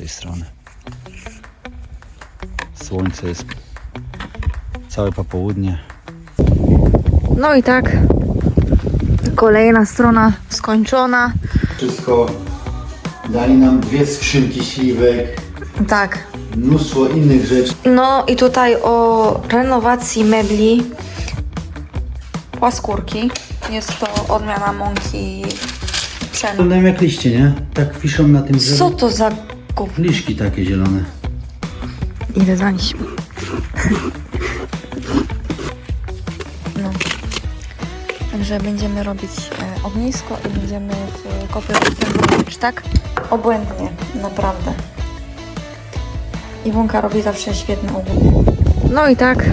tej strony. Słońce jest całe popołudnie. No i tak. Kolejna strona skończona. Wszystko dali nam dwie skrzynki śliwek, Tak. mnóstwo innych rzeczy. No i tutaj o renowacji mebli. Łaskórki. Jest to odmiana mąki pszennej. Wyglądają jak liście, nie? Tak wiszą na tym drzewie. Co to za głup... Liszki takie zielone. Idę za nim. No. Także będziemy robić e, ognisko i będziemy w kopiować ten burmistrz, tak? Obłędnie, naprawdę. Iwonka robi zawsze świetne ogół. No i tak.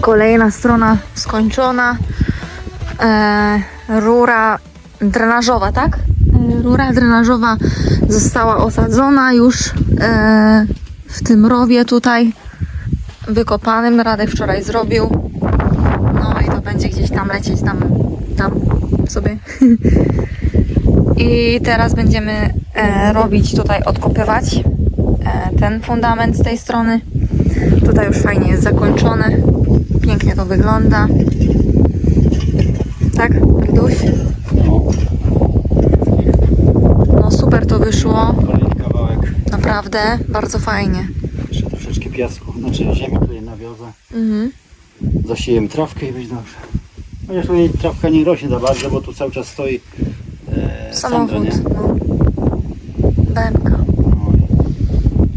Kolejna strona skończona. E, rura drenażowa, tak? Rura drenażowa została osadzona już e, w tym rowie tutaj wykopanym. Radek wczoraj zrobił. No i to będzie gdzieś tam lecieć, tam, tam sobie. I teraz będziemy e, robić tutaj, odkopywać e, ten fundament z tej strony. Tutaj już fajnie jest zakończone. Pięknie to wygląda. Tak, Duś? No, No super to wyszło. kolejny kawałek. Naprawdę, bardzo fajnie. Jeszcze troszeczkę piasku, znaczy ziemi tutaj nawiozę. Mhm. Zasiejem trawkę i będzie dobrze. Chociaż tutaj trawka nie rośnie za bardzo, bo tu cały czas stoi e, Sandra, Samochód. nie? No. BMK.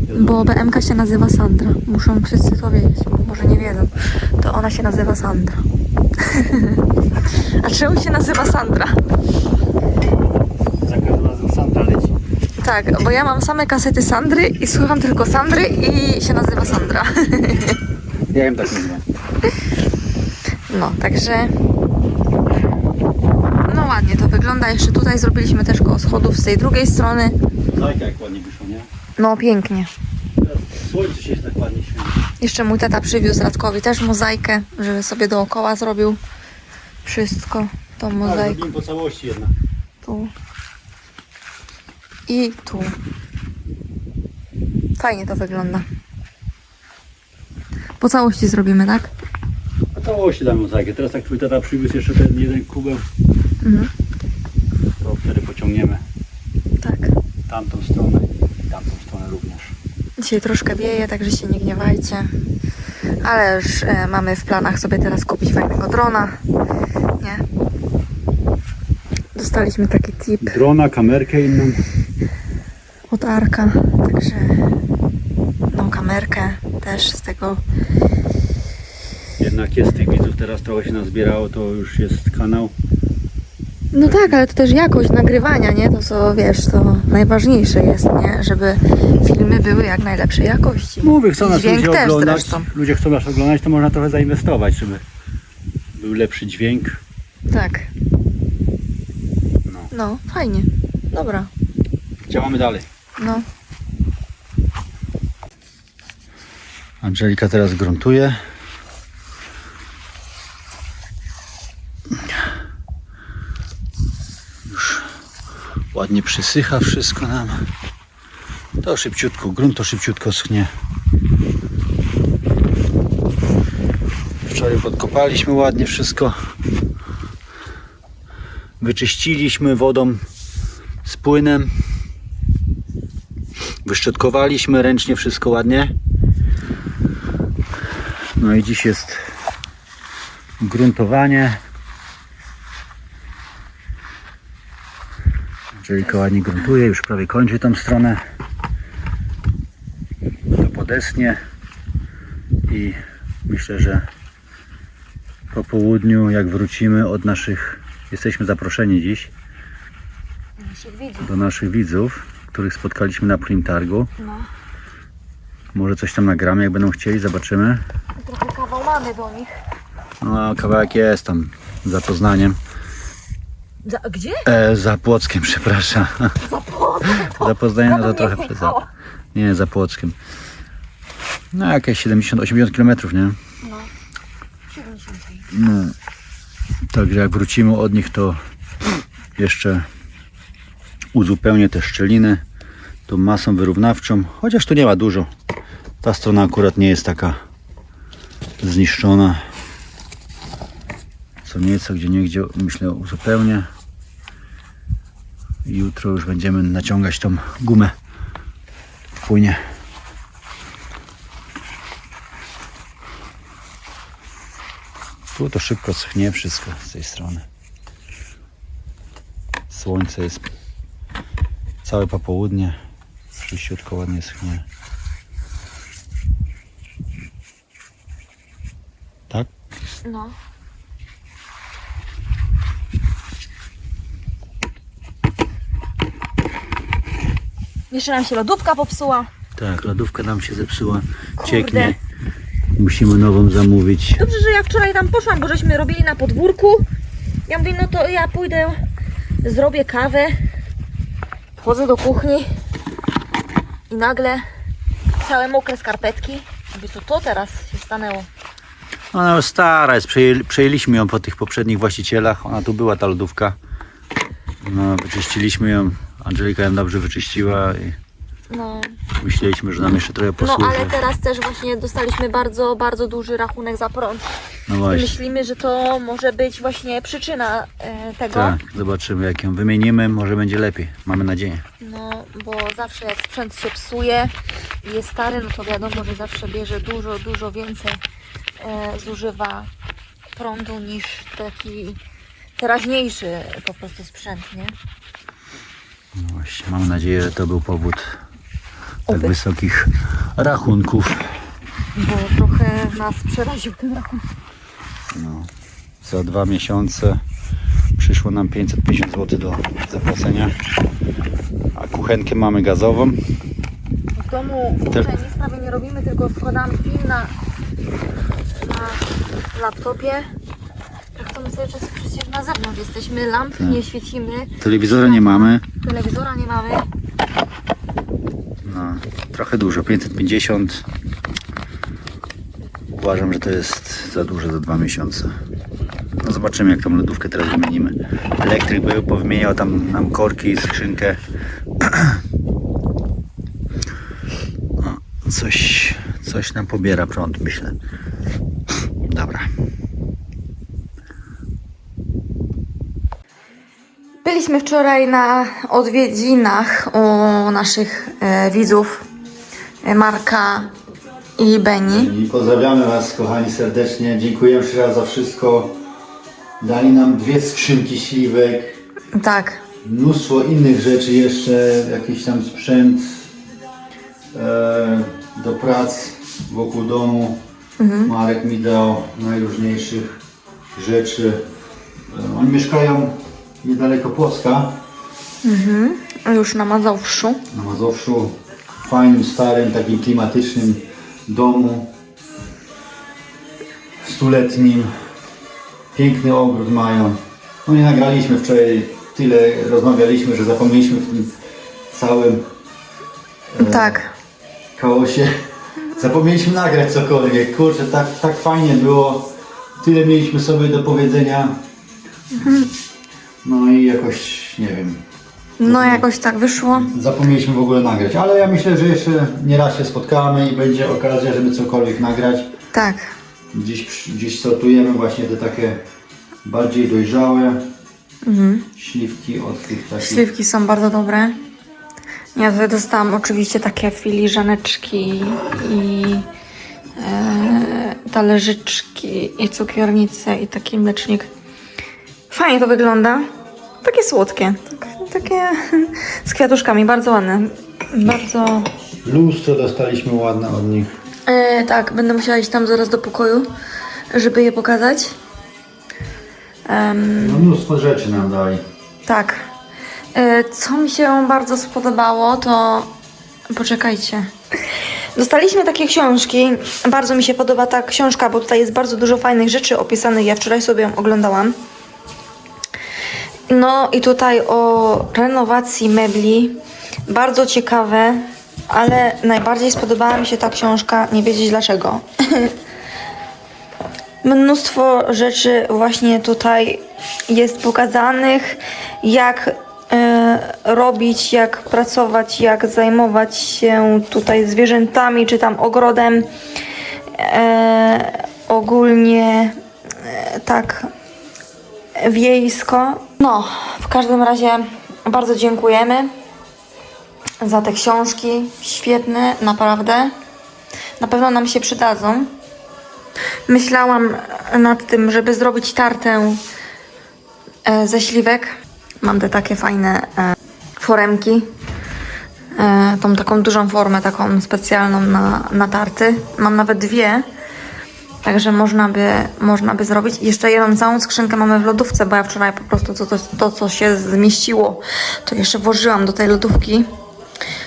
No Bo BMK się nazywa Sandra. Muszą wszyscy to wiedzieć. Może nie wiedzą. To ona się nazywa Sandra. A czemu się nazywa Sandra? Za każdym razem Sandra leci. Tak, bo ja mam same kasety Sandry i słucham tylko Sandry i się nazywa Sandra. Ja ją tak nazywam. No, także... No ładnie to wygląda. Jeszcze tutaj zrobiliśmy też koło schodów z tej drugiej strony. Zajka jak ładnie wyszło, nie? No pięknie. Słońce się tak ładnie świeci. Jeszcze mój tata przywiózł Radkowi też mozaikę, żeby sobie dookoła zrobił wszystko, tą Tak, mozaiką. zrobimy po całości jednak. Tu i tu. Fajnie to wygląda. Po całości zrobimy, tak? Po całości damy mozaikę. Teraz jak twój tata przywiózł jeszcze ten jeden kubeł, Mhm. to wtedy pociągniemy Tak. tamtą stronę i tamtą stronę również. Dzisiaj troszkę wieje, także się nie gniewajcie. Ale już e, mamy w planach sobie teraz kupić fajnego drona. Nie? Dostaliśmy taki tip. Drona, kamerkę inną. Od Arka, także tą kamerkę też z tego. Jednak jest tych widzów, teraz trochę się nazbierało, to już jest kanał. No tak, ale to też jakość nagrywania, nie? To co wiesz, to najważniejsze jest, nie? Żeby filmy były jak najlepszej jakości. Mówię, chcą nas Dźwięk ludzie też oglądać. zresztą. Ludzie chcą nas oglądać, to można trochę zainwestować, żeby był lepszy dźwięk. Tak. No. No, fajnie. Dobra. Działamy dalej. No. Angelika teraz gruntuje. Już ładnie przysycha wszystko nam. To szybciutko, grunt to szybciutko schnie. Wczoraj podkopaliśmy ładnie wszystko. Wyczyściliśmy wodą z płynem. Wyszczetkowaliśmy ręcznie wszystko ładnie. No i dziś jest gruntowanie. Angelika ładnie gruntuje, już prawie kończy tą stronę. To podesnie i myślę, że po południu jak wrócimy od naszych, jesteśmy zaproszeni dziś do naszych widzów, których spotkaliśmy na Prim Targu. No. Może coś tam nagramy, jak będą chcieli, zobaczymy. Trochę kawał mamy do nich. No, kawałek jest tam za Poznaniem. Za, gdzie? E, za Płockiem, przepraszam. Za płotem. za Poznaniem no to trochę przez. Nie, za Płockiem. No jakieś 70-80 km, nie? No. 70. No. Także jak wrócimy od nich, to jeszcze uzupełnię te szczeliny tą masą wyrównawczą, chociaż tu nie ma dużo. Ta strona akurat nie jest taka zniszczona. Co nieco, gdzie niegdzie myślę uzupełnię. Jutro już będziemy naciągać tą gumę płynie. Tu to szybko schnie wszystko z tej strony. Słońce jest całe popołudnie. Czyściutko ładnie schnie. Tak? No. Jeszcze nam się lodówka popsuła. Tak, lodówka nam się zepsuła. Kurde. Cieknie. Musimy nową zamówić. Dobrze, że ja wczoraj tam poszłam, bo żeśmy robili na podwórku. Ja mówię, no to ja pójdę, zrobię kawę. Wchodzę do kuchni i nagle całe mokre skarpetki. Mówię, co to teraz się stanęło? Ona już stara jest, przejęli, przejęliśmy ją po tych poprzednich właścicielach. Ona tu była ta lodówka. No, wyczyściliśmy ją. Angelika ją dobrze wyczyściła i No, myśleliśmy, że nam jeszcze trochę no posłuży. ale teraz też właśnie dostaliśmy bardzo, bardzo duży rachunek za prąd. No I właśnie. myślimy, że to może być właśnie przyczyna e, tego. Tak, zobaczymy jak ją wymienimy, może będzie lepiej. Mamy nadzieję. No, bo zawsze jak sprzęt się psuje i jest stary, no to wiadomo, że zawsze bierze dużo, dużo więcej e, zużywa prądu niż taki teraźniejszy po prostu sprzęt, nie? No właśnie, mam nadzieję, że to był powód tak Oby. wysokich rachunków. Bo trochę nas przeraził ten rachunek. No, za dwa miesiące przyszło nam 550 zł do zapłacenia. A kuchenkę mamy gazową. W domu Też- nic prawie nie robimy, tylko wkładamy film na, na laptopie. Tak to my cały czas przecież na zewnątrz jesteśmy, lamp Tak. nie świecimy, Telewizora nie mamy. telewizora nie mamy. No, trochę dużo, 550. Uważam, że to jest za dużo za dwa miesiące. No zobaczymy jak tą lodówkę teraz wymienimy. Elektryk był, powymieniał tam nam korki i skrzynkę. No, coś, coś nam pobiera prąd, myślę. Dobra. Byliśmy wczoraj na odwiedzinach u naszych e, widzów e, Marka i Beni. I pozdrawiamy Was, kochani, serdecznie. Dziękuję jeszcze raz za wszystko. Dali nam dwie skrzynki śliwek, Tak, mnóstwo innych rzeczy jeszcze, jakiś tam sprzęt e, do prac wokół domu. Marek mi dał najróżniejszych rzeczy. E, oni mieszkają niedaleko Płocka, już na Mazowszu. na Mazowszu, w fajnym, starym, takim klimatycznym domu stuletnim. Piękny ogród mają. No nie nagraliśmy wczoraj tyle, rozmawialiśmy, że zapomnieliśmy w tym całym Tak, chaosie. Zapomnieliśmy nagrać cokolwiek. Kurczę, tak, tak fajnie było. Tyle mieliśmy sobie do powiedzenia. No i jakoś, nie wiem, no jakoś tak wyszło. Zapomnieliśmy w ogóle nagrać, ale ja myślę, że jeszcze nie raz się spotkamy i będzie okazja, żeby cokolwiek nagrać. Tak, Dziś, przy- dziś sortujemy właśnie te takie bardziej dojrzałe śliwki od tych takich. śliwki są bardzo dobre. Ja tutaj dostałam oczywiście takie filiżaneczki i e, talerzyczki i cukiernice i taki mlecznik. Fajnie to wygląda. Takie słodkie. Tak, takie z kwiatuszkami, bardzo ładne. Bardzo Lustro dostaliśmy ładne od nich. E, tak, będę musiała iść tam zaraz do pokoju, żeby je pokazać. Em, No mnóstwo rzeczy nam dali. tak. E, co mi się bardzo spodobało, to. Poczekajcie. Dostaliśmy takie książki. Bardzo mi się podoba ta książka, bo tutaj jest bardzo dużo fajnych rzeczy opisanych. Ja wczoraj sobie ją oglądałam. No i tutaj o renowacji mebli. Bardzo ciekawe, ale najbardziej spodobała mi się ta książka, nie wiedzieć dlaczego. Mnóstwo rzeczy właśnie tutaj jest pokazanych, jak e, robić, jak pracować, jak zajmować się tutaj zwierzętami, czy tam ogrodem. E, ogólnie e, tak wiejsko. No, w każdym razie bardzo dziękujemy za te książki. Świetne, naprawdę. Na pewno nam się przydadzą. Myślałam nad tym, żeby zrobić tartę e, ze śliwek. Mam te takie fajne e, foremki. E, tą taką dużą formę, taką specjalną na, na tarty. Mam nawet dwie. Także można by, można by zrobić. Jeszcze jedną całą skrzynkę mamy w lodówce, bo ja wczoraj po prostu to, to, to co się zmieściło, to jeszcze włożyłam do tej lodówki.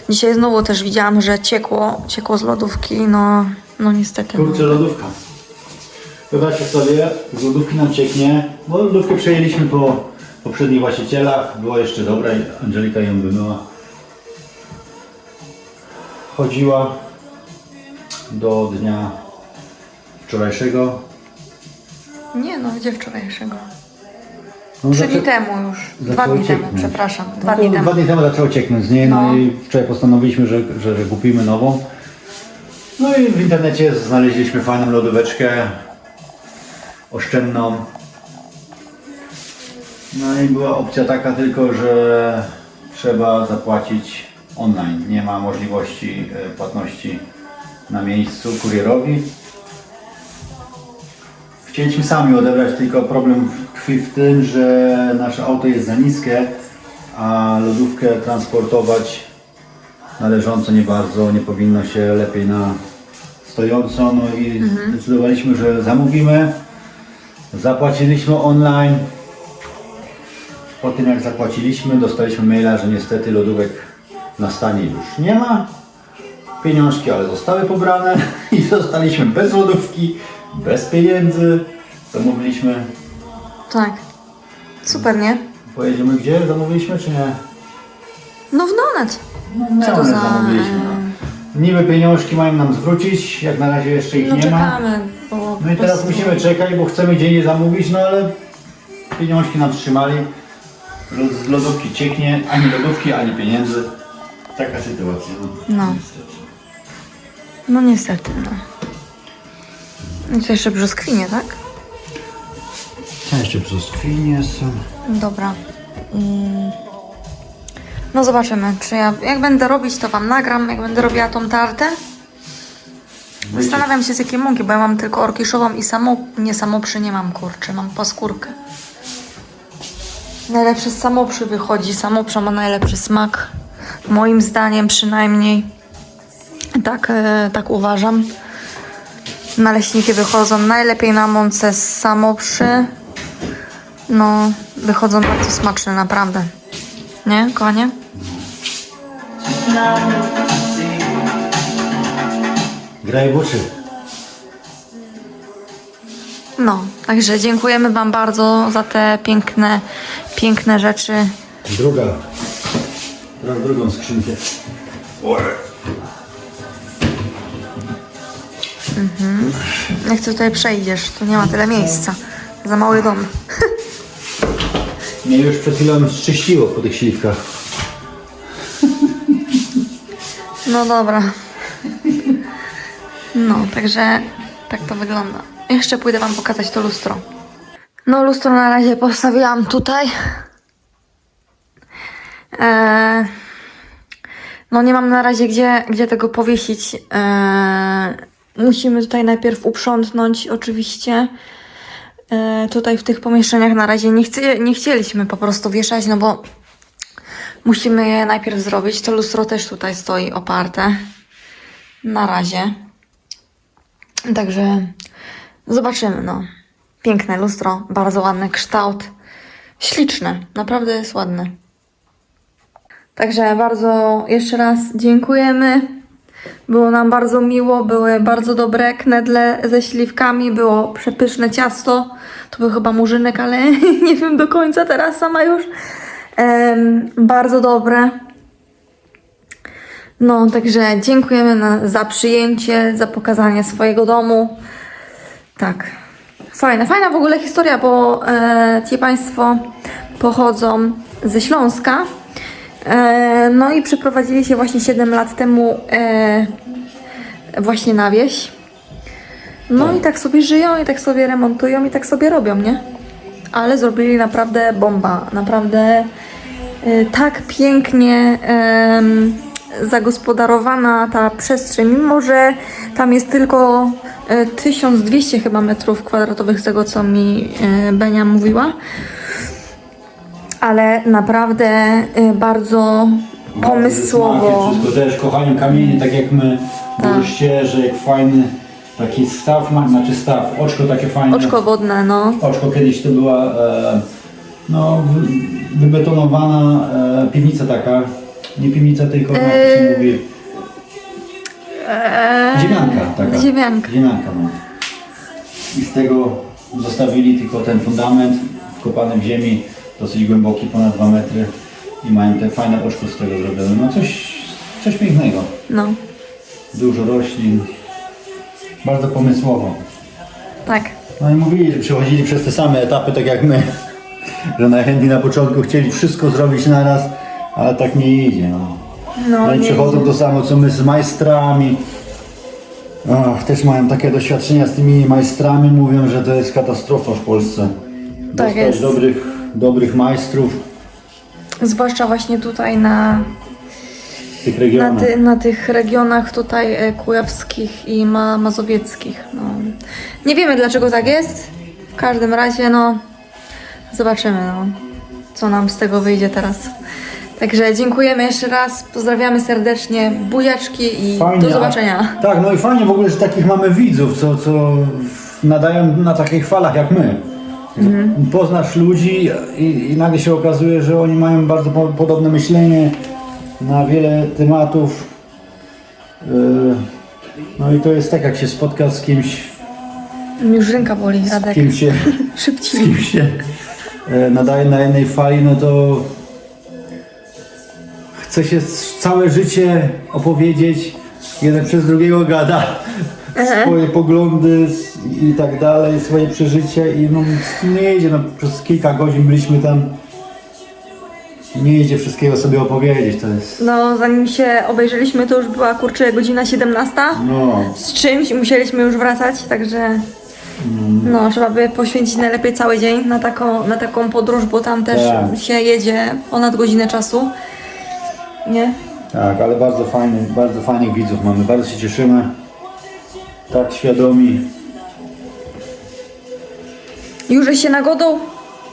Dzisiaj znowu też widziałam, że ciekło, ciekło z lodówki. No, no niestety. Kurczę, lodówka. Wyobraźcie sobie, z lodówki nam cieknie, bo lodówkę przejęliśmy po poprzednich właścicielach, była jeszcze dobra i Angelika ją wymyła. Chodziła do dnia wczorajszego. Nie no, gdzie wczorajszego? No, Trzy dni temu już. Dwa dni temu, cieknąć. przepraszam. No Dwa to dni temu. Dwa dni temu zaczęło cieknąć z niej, no, No. i wczoraj postanowiliśmy, że, że kupimy nową. No i w internecie znaleźliśmy fajną lodóweczkę oszczędną. No i była opcja taka tylko, że trzeba zapłacić online. Nie ma możliwości e, płatności na miejscu kurierowi. Chcieliśmy sami odebrać, tylko problem tkwi w tym, że nasze auto jest za niskie, a lodówkę transportować należąco nie bardzo, nie powinno się lepiej na stojąco. No i zdecydowaliśmy, że zamówimy. Zapłaciliśmy online. Po tym jak zapłaciliśmy, dostaliśmy maila, że niestety lodówek na stanie już nie ma. Pieniążki, ale zostały pobrane i zostaliśmy bez lodówki, bez pieniędzy. Zamówiliśmy. Tak. Super, nie? Pojedziemy gdzie? Zamówiliśmy czy nie? No w Donet. No, Co to za... zamówiliśmy. No. Niby pieniążki mają nam zwrócić, jak na razie jeszcze ich No nie ma. czekamy, bo No i teraz musimy czekać, bo chcemy gdzie nie zamówić, no ale pieniążki nam trzymali. Lo- Z lodówki cieknie, ani lodówki, ani pieniędzy. Taka sytuacja. No. Niestety. No niestety, no. I co jeszcze brzoskwinie, tak? Co jeszcze brzoskwinie są? Dobra. Mm. No zobaczymy, czy ja... Jak będę robić, to wam nagram, jak będę robiła tą tartę. Zastanawiam się z jakiej mąki, bo ja mam tylko orkiszową i samo... Nie samoprzy nie mam, kurczę, mam paskórkę. Najlepszy z samoprzy wychodzi, samoprza ma najlepszy smak. Moim zdaniem przynajmniej. Tak, e, tak uważam. Naleśniki wychodzą najlepiej na mące z samoprzy. No, wychodzą bardzo smaczne, naprawdę. Nie, kochanie? Graj w oczy. No, także dziękujemy Wam bardzo za te piękne, piękne rzeczy. Druga. Teraz drugą skrzynkę. Jak Ty tutaj przejdziesz, tu nie ma tyle miejsca. Za mały dom. Mnie już przed chwilą zczyściło po tych śliwkach. No dobra. No, także tak to wygląda. Jeszcze pójdę Wam pokazać to lustro. No, lustro na razie postawiłam tutaj. Eee, no, nie mam na razie gdzie, gdzie tego powiesić. Eee, musimy tutaj najpierw uprzątnąć, oczywiście. Eee, tutaj w tych pomieszczeniach na razie nie, chcie, nie chcieliśmy po prostu wieszać, no bo Musimy je najpierw zrobić. To lustro też tutaj stoi oparte. Na razie. Także zobaczymy, no. Piękne lustro, bardzo ładny kształt. Śliczne, naprawdę jest ładne. Także bardzo jeszcze raz dziękujemy. Było nam bardzo miło, były bardzo dobre knedle ze śliwkami, było przepyszne ciasto. To był chyba murzynek, ale nie wiem do końca teraz sama już. Em, bardzo dobre. No, także dziękujemy na, za przyjęcie, za pokazanie swojego domu. Tak. Fajna, fajna w ogóle historia, bo e, ci Państwo pochodzą ze Śląska no i przeprowadzili się właśnie 7 lat temu e, właśnie na wieś. No i tak sobie żyją, i tak sobie remontują, i tak sobie robią, nie? Ale zrobili naprawdę bomba. Naprawdę e, tak pięknie zagospodarowana ta przestrzeń, mimo że tam jest tylko e, 1200 chyba metrów kwadratowych z tego, co mi e, Benia mówiła. Ale naprawdę y, bardzo pomysłowo. Wszystko też kochają kamienie, tak jak my. Tak. Dużo ścieżek, fajny taki staw, znaczy staw, oczko takie fajne. Oczko wodne, no. Oczko kiedyś to była e, no, wy- wybetonowana e, piwnica taka. Nie piwnica, tylko jak to się mówi. Ziemianka taka. Ziemianka. Ziemianka, no. I z tego zostawili tylko ten fundament wkopany w ziemi, dosyć głęboki, ponad 2 metry. I mają te fajne oczko z tego zrobione. No coś, coś pięknego. No, Dużo roślin. Bardzo pomysłowo. tak. No i mówili, że przechodzili przez te same etapy, tak jak my. Że najchętniej na początku chcieli wszystko zrobić naraz, ale tak nie idzie. No, No, no i nie przechodzą idzie. to samo co my z majstrami. Ach, też mają takie doświadczenia z tymi majstrami, mówią, że to jest katastrofa w Polsce. Dostać jest. dobrych, dobrych majstrów Zwłaszcza właśnie tutaj na, tych na, regionach. ty, na tych regionach tutaj e, kujawskich i ma, mazowieckich. No. Nie wiemy dlaczego tak jest. W każdym razie, no, zobaczymy, no, co nam z tego wyjdzie teraz. Także dziękujemy jeszcze raz, pozdrawiamy serdecznie, buziaczki i Fajnie, do a- zobaczenia. Tak, no i fajnie w ogóle, że takich mamy widzów, co, co nadają na takich falach jak my. Poznasz ludzi i, i nagle się okazuje, że oni mają bardzo po, podobne myślenie na wiele tematów. Yy, No i to jest tak, jak się spotka z kimś, Już ręka boli, z Radek. kim się, z Szybciej. kim się e, nadaje na jednej fali, no to chce się s- całe życie opowiedzieć, jeden przez drugiego gada swoje poglądy s- i tak dalej, swoje przeżycia i no nie idzie, no przez kilka godzin byliśmy tam, nie idzie wszystkiego sobie opowiedzieć, to jest, No, zanim się obejrzeliśmy, to już była kurczę godzina 17 no, z czymś i musieliśmy już wracać, także no, trzeba by poświęcić najlepiej cały dzień na taką, na taką podróż, bo tam też Tak. się jedzie ponad godzinę czasu. Nie? tak, ale bardzo fajny, bardzo fajnych widzów mamy, bardzo się cieszymy, tak świadomi, Już się nagodą?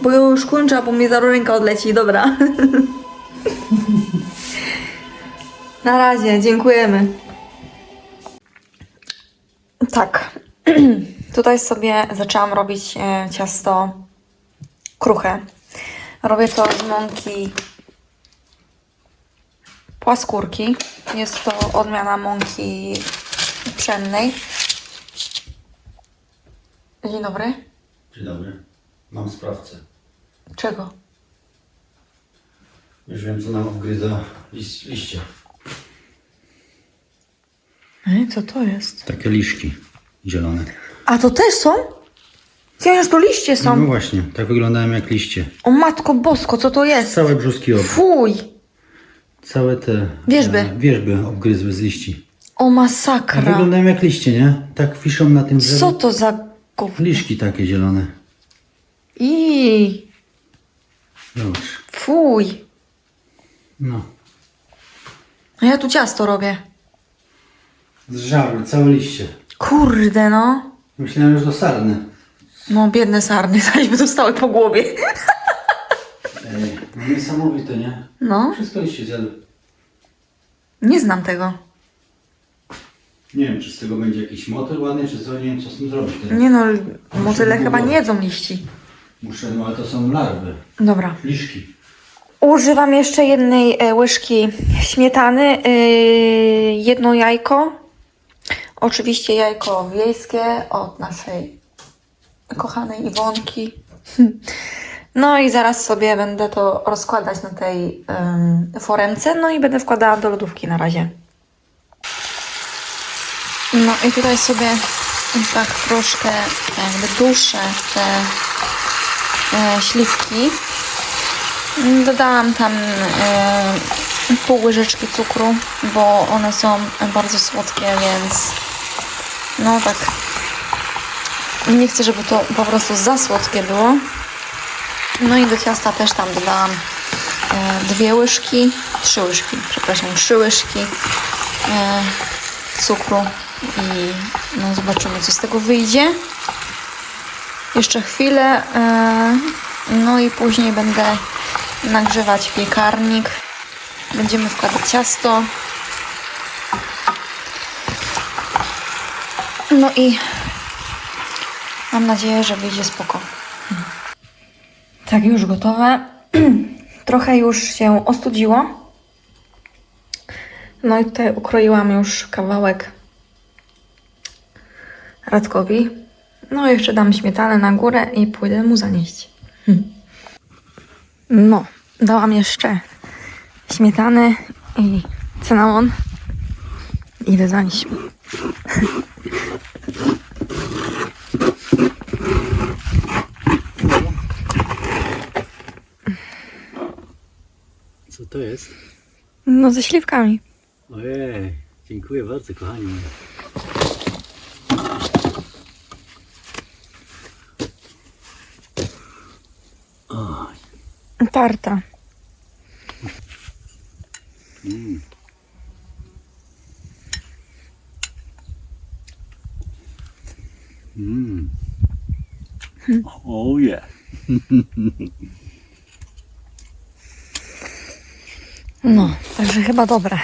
Bo już kończę, bo mnie zaraz ręka odleci, dobra. Na razie, dziękujemy. Tak. Tutaj sobie zaczęłam robić e, ciasto kruche. Robię to z mąki płaskórki. Jest to odmiana mąki pszennej. Dzień dobry. Dzień dobry. Mam sprawcę. Czego? Już wiem, co nam wgryza liś, liście. Ej, co to jest? Takie liszki zielone. A to też są? Ja już to liście są. No właśnie, tak wyglądają jak liście. O matko bosko, co to jest? Całe brzuski ob... Fuj! Całe te Wierzby. E, wierzby obgryzły z liści. O masakra. Wyglądają jak liście, nie? Tak wiszą na tym drzewie. Co to za gówno? Liszki takie zielone. I Zobacz. fuj. No. A ja tu ciasto robię. Zżarły całe liście. Kurde no. Myślałem, że to sarny. No biedne sarny, zaś by dostały po głowie. Ej, no niesamowite, nie? No, Wszystko liście zjadły. nie znam tego. Nie wiem, czy z tego będzie jakiś motyl ładny, czy co, nie wiem, co z tym zrobić teraz. Nie no, motyle chyba nie jedzą liści. Muszę, no ale to są larwy. Dobra. Liszki. Używam jeszcze jednej e, łyżki śmietany, e, jedno jajko. Oczywiście jajko wiejskie od naszej kochanej Iwonki. No i zaraz sobie będę to rozkładać na tej em, foremce, no i będę wkładała do lodówki na razie. No i tutaj sobie tak troszkę jakby duszę te e, śliwki. Dodałam tam e, pół łyżeczki cukru, bo one są bardzo słodkie, więc no tak. Nie chcę, żeby to po prostu za słodkie było. No i do ciasta też tam dodałam e, dwie łyżki, trzy łyżki, przepraszam, trzy łyżki e, cukru i no zobaczymy, co z tego wyjdzie. Jeszcze chwilę, e, no i później będę nagrzewać piekarnik. Będziemy wkładać ciasto. No i mam nadzieję, że wyjdzie spoko. Tak, już gotowe. Trochę już się ostudziło. No i tutaj ukroiłam już kawałek Radkowi. No jeszcze dam śmietanę na górę i pójdę mu zanieść. Hm. No, dałam jeszcze śmietanę i cynamon. Idę zanieść. Co to jest? No ze śliwkami. Ojej, dziękuję bardzo kochani moi. Tarta. Mm. Mm. Oh yeah. No, także chyba dobre.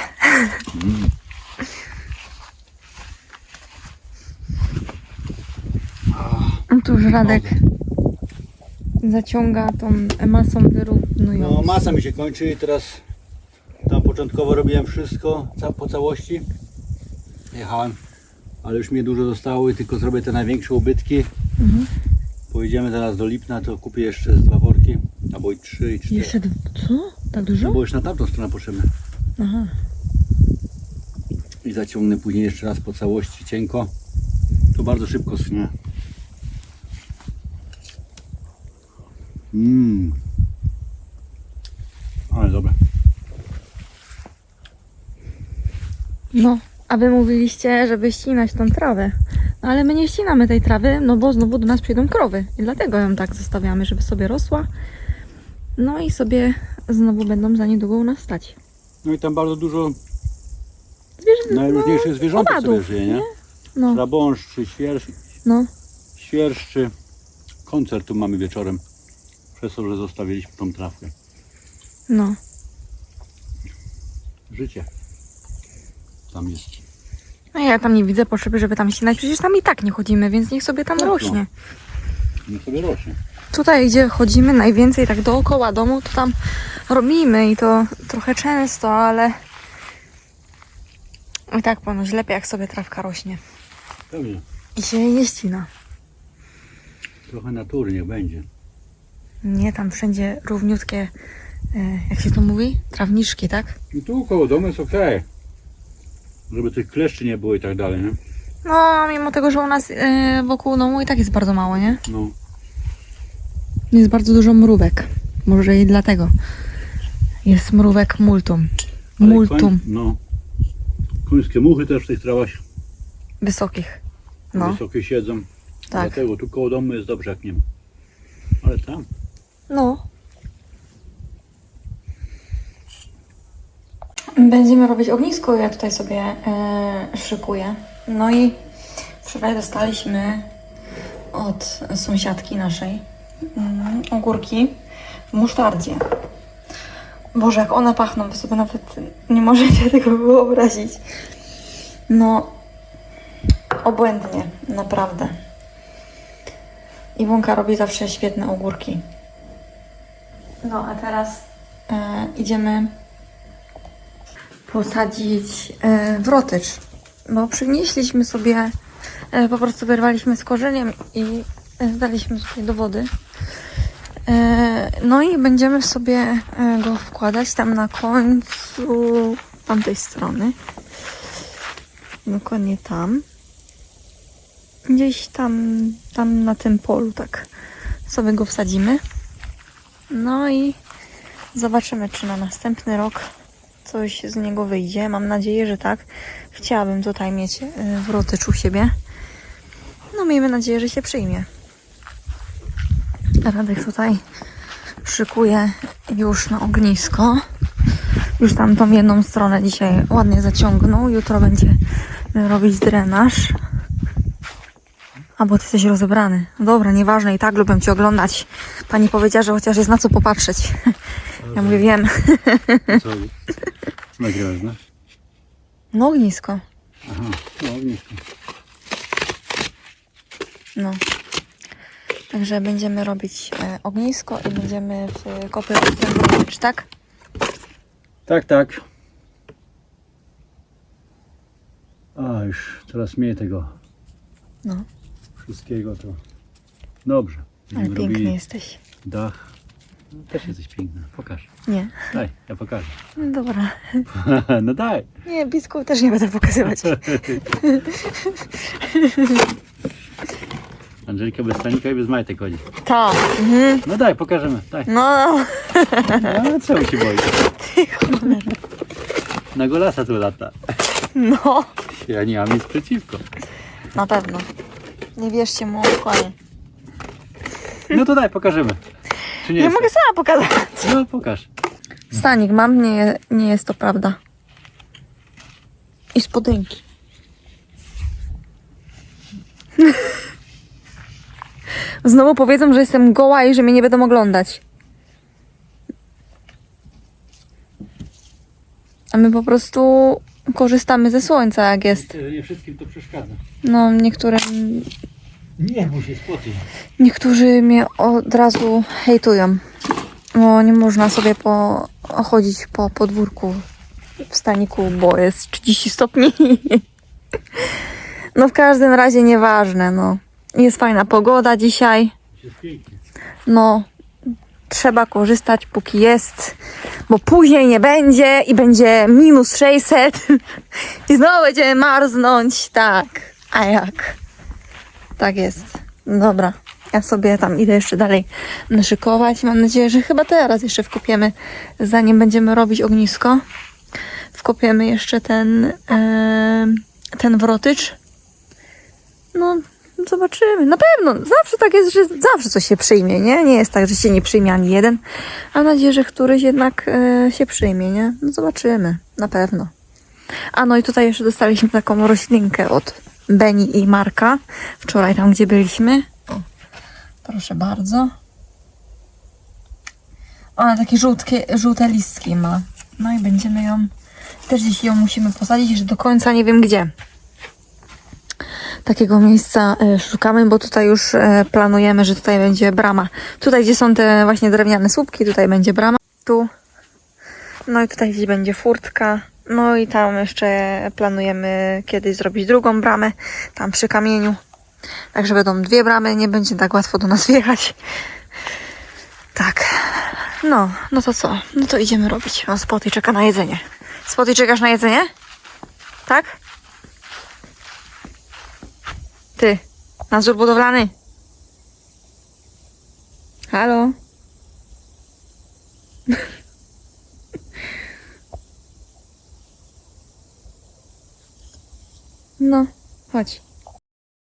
Tu już Radek zaciąga tą masą wyrównującą. No masa mi się kończy i teraz tam początkowo robiłem wszystko po całości. Jechałem, ale już mnie dużo zostało i tylko zrobię te największe ubytki. Mhm. Pojedziemy teraz do Lipna, to kupię jeszcze z dwa worki, albo i trzy i cztery. Jeszcze co? Tak dużo? No bo już na tamtą stronę potrzebne. Aha. I zaciągnę później jeszcze raz po całości cienko. To bardzo szybko schnie. Mmm. Ale dobre. No, a wy mówiliście, żeby ścinać tą trawę. No, ale my nie ścinamy tej trawy, no bo znowu do nas przyjdą krowy. I dlatego ją tak zostawiamy, żeby sobie rosła. No i sobie znowu będą za niedługo u nas stać. No i tam bardzo dużo Zwierzę, najróżniejszych zwierzątek sobie owadów, żyje, nie? No, Rabążczy, świerszcz, no. świerszczy. Koncert tu mamy wieczorem. Przez to, że zostawiliśmy tą trawkę. No. Życie. Tam jest. No ja tam nie widzę potrzeby, żeby tam ścinać. Przecież tam i tak nie chodzimy, więc niech sobie tam Tak, no. rośnie. Niech sobie rośnie. Tutaj, gdzie chodzimy najwięcej tak dookoła domu, to tam robimy i to trochę często, ale i tak ponoć lepiej jak sobie trawka rośnie Pewnie. i się jej nie ścina. Trochę natury niech będzie. Nie, tam wszędzie równiutkie, e, jak się to mówi? Trawniczki, tak? I tu koło domu jest okej. Żeby tych kleszczy nie było i tak dalej, nie? No, mimo tego, że u nas e, wokół domu i tak jest bardzo mało, nie? No. Jest bardzo dużo mrówek. Może i dlatego. Jest mrówek multum. Multum Koń, no. Końskie muchy też w tych trawach wysokich. No, wysokie siedzą. tak. Dlatego tu koło domu jest dobrze jak nie ma. Ale tam. No. Będziemy robić ognisko, ja tutaj sobie e, szykuję. No i wczoraj dostaliśmy od sąsiadki naszej mm, ogórki w musztardzie. Boże, jak one pachną, wy sobie nawet nie możecie tego wyobrazić. No, obłędnie, naprawdę. Iwonka robi zawsze świetne ogórki. No a teraz e, idziemy posadzić e, wrotycz, bo przynieśliśmy sobie, e, po prostu wyrwaliśmy z korzeniem i e, daliśmy sobie do wody. E, no i będziemy sobie e, go wkładać tam na końcu tamtej strony. Dokładnie tam. Gdzieś tam, tam na tym polu, tak sobie go wsadzimy. No i zobaczymy, czy na następny rok coś z niego wyjdzie. Mam nadzieję, że tak. Chciałabym tutaj mieć y, wrotycz u siebie. No miejmy nadzieję, że się przyjmie. Radek tutaj szykuje już na ognisko. Już tam tą jedną stronę dzisiaj ładnie zaciągnął. Jutro będzie robić drenaż. A bo ty jesteś rozebrany. Dobra, nieważne, i tak lubię cię oglądać. Pani powiedziała, że chociaż jest na co popatrzeć. Ja mówię, wiem. Co nagrywasz, no? No ognisko. Aha, no ognisko. No. Także będziemy robić e, ognisko i będziemy w kopy robić, tak? Tak, tak. A, już coraz mniej tego No, wszystkiego to dobrze. ale Będziemy piękny robili jesteś. Dach. No, też jesteś piękna. Pokaż. Nie. Daj, ja pokażę. No dobra. no daj. Nie, biskup też nie będę pokazywać. Angelika bez stanika i bez majtek chodzi. Tak. Mhm. No daj, pokażemy. Daj. No, No co się boi? Na golasa tu lata. no. Ja nie mam nic przeciwko. Na pewno. Nie wierzcie mu, kłamie. No to daj, pokażemy. Czy nie, Nie jest mogę sama pokazać. tak? No pokaż. Stanik mam, nie, nie jest to prawda. I spodenki. Znowu powiedzą, że jestem goła i że mnie nie będą oglądać. A my po prostu korzystamy ze słońca, jak jest. Nie wszystkim to przeszkadza. No, niektórym, Nie, bo się spoty. niektórzy mnie od razu hejtują. Bo nie można sobie po, chodzić po podwórku w staniku, bo jest 30 stopni. No w każdym razie nieważne, no. Jest fajna pogoda dzisiaj. No, trzeba korzystać póki jest, bo później nie będzie i będzie minus 600 i znowu będziemy marznąć. Tak, a jak? Tak jest. Dobra, ja sobie tam idę jeszcze dalej naszykować. Mam nadzieję, że chyba teraz jeszcze wkopiemy, zanim będziemy robić ognisko. Wkopiemy jeszcze ten, ten wrotycz. No, zobaczymy. Na pewno. Zawsze tak jest, że zawsze coś się przyjmie, nie? Nie jest tak, że się nie przyjmie ani jeden. Mam nadzieję, że któryś jednak e, się przyjmie, nie? No zobaczymy. Na pewno. A no i tutaj jeszcze dostaliśmy taką roślinkę od Beni i Marka. Wczoraj tam, gdzie byliśmy. Proszę bardzo. Ona takie żółtkie, żółte listki ma. No i będziemy ją... Też dziś ją musimy posadzić, że do końca nie wiem gdzie takiego miejsca e, szukamy, bo tutaj już e, planujemy, że tutaj będzie brama. Tutaj, gdzie są te właśnie drewniane słupki, tutaj będzie brama. Tu. No i tutaj gdzieś będzie furtka. No i tam jeszcze planujemy kiedyś zrobić drugą bramę, tam przy kamieniu. Także będą dwie bramy, nie będzie tak łatwo do nas wjechać. Tak. No, no to co? No to idziemy robić. O, Spoty czeka na jedzenie. Spoty, czekasz na jedzenie? Tak? Ty, nadzór budowlany. Halo? No, chodź.